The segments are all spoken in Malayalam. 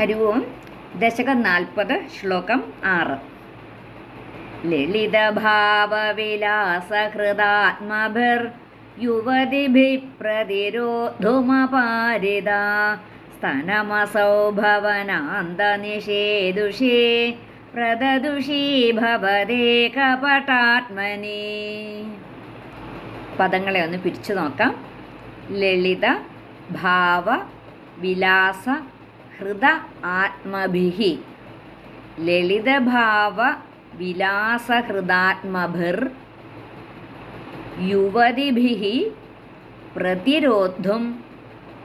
ഹരി ഓം ദശകം നാൽപ്പത് ശ്ലോകം ആറ്. ലളിതഭാവവിലാസഹൃദാത്മഭിർ യുവതിഭിः പ്രതിരോധുമപാരിത സ്തനമസൗ ഭവനാന്തനിഷേദുഷേ പ്രദദുഷീ ഭവതേ കപടാത്മനി. പദങ്ങളെ ഒന്ന് പിരിച്ചു നോക്കാം. ലളിത ഭാവ വിലാസ ഹൃദ ആത്മഭിഹി ലളിതഭാവ വിലാസഹൃദാത്മഭിർ യുവതിഭിः പ്രതിരോദ്ധും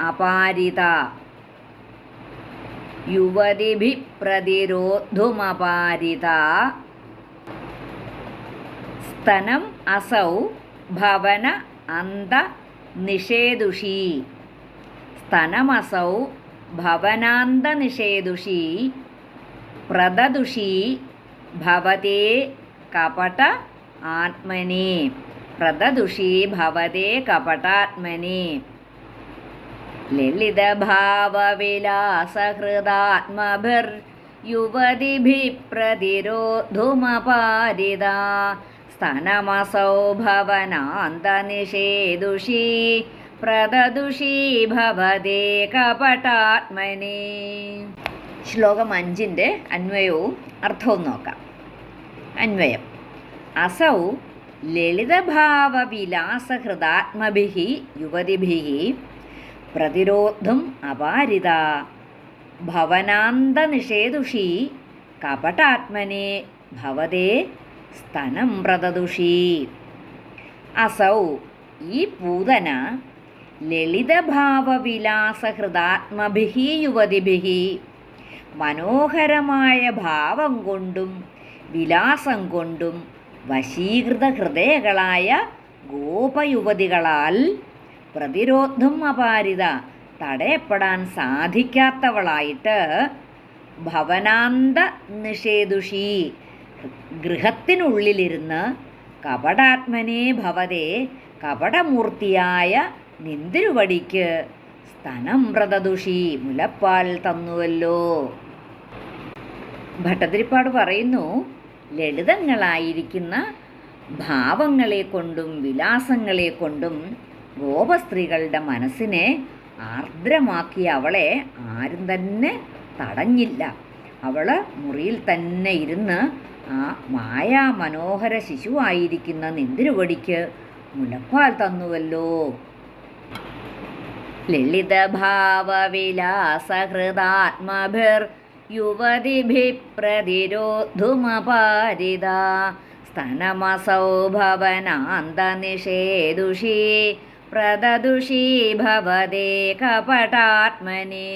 അപാരിത. യുവതിഭി പ്രതിരോദ്ധുമപാരിത സ്തനം അസൗ ഭവന അന്ത നിഷേദുഷി സ്തനമസൗ ഭവനാന്തനിഷേദുഷി പ്രദദുഷി ഭവതേ കപട ആത്മനെ. പ്രദദുഷി ഭവതേ കപടാത്മനി. ലളിതഭാവവിലാസഹൃദാത്മഭിർ യുവതിഭിः പ്രതിരോധുമപാരിത. സ്തനമസൗ ഭവനാന്തനിഷേദുഷി പ്രദദുഷി ഭവതേ കപടാത്മനി. ശ്ലോകം അഞ്ചിന്റെ അന്വയവും അർത്ഥവും നോക്കാം. അന്വയം. അസൗ ലളിതഭാവവിലാസഹൃദാത്മഭിः യുവതിഭിः പ്രതിരോധം അപാരിത. ഭവനാന്തനിഷേദുഷി കപടാത്മനെ ഭവതേ സ്തനം പ്രദദുഷി. അസൗ ഈ പൂതന ലളിതഭാവവിലാസഹൃദാത്മഭിः യുവതിഭിഹി. മനോഹരമായ ഭാവം കൊണ്ടും വിലാസം കൊണ്ടും വശീകൃത ഹൃദയകളായ ഗോപയുവതികളാൽ പ്രതിരോധം അപാരിത തടയപ്പെടാൻ സാധിക്കാത്തവളായിട്ട് ഭവനാന്ത നിഷേധുഷി ഗൃഹത്തിനുള്ളിലിരുന്ന് കപടാത്മനെ ഭവതെ കപടമൂർത്തിയായ നിന്തിരുവടിക്ക് സ്തനം വ്രതദുഷി മുലപ്പാൽ തന്നുവല്ലോ. ഭട്ടതിരിപ്പാട് പറയുന്നു ലളിതങ്ങളായിരിക്കുന്ന ഭാവങ്ങളെ കൊണ്ടും വിലാസങ്ങളെ കൊണ്ടും ഗോപസ്ത്രീകളുടെ മനസ്സിനെ ആർദ്രമാക്കി അവളെ ആരും തന്നെ തടഞ്ഞില്ല. അവൾ മുറിയിൽ തന്നെ ഇരുന്ന് ആ മായാ മനോഹര ശിശുവായിരിക്കുന്ന നിന്തിരുവടിക്ക് മുലപ്പാൽ തന്നുവല്ലോ. യുവതിഭിः പ്രതിരോധുമപാരിത സ്തനമസൗ ഭവനാന്തനിഷേദുഷി പ്രദദുഷി ഭവതേ കപടാത്മനി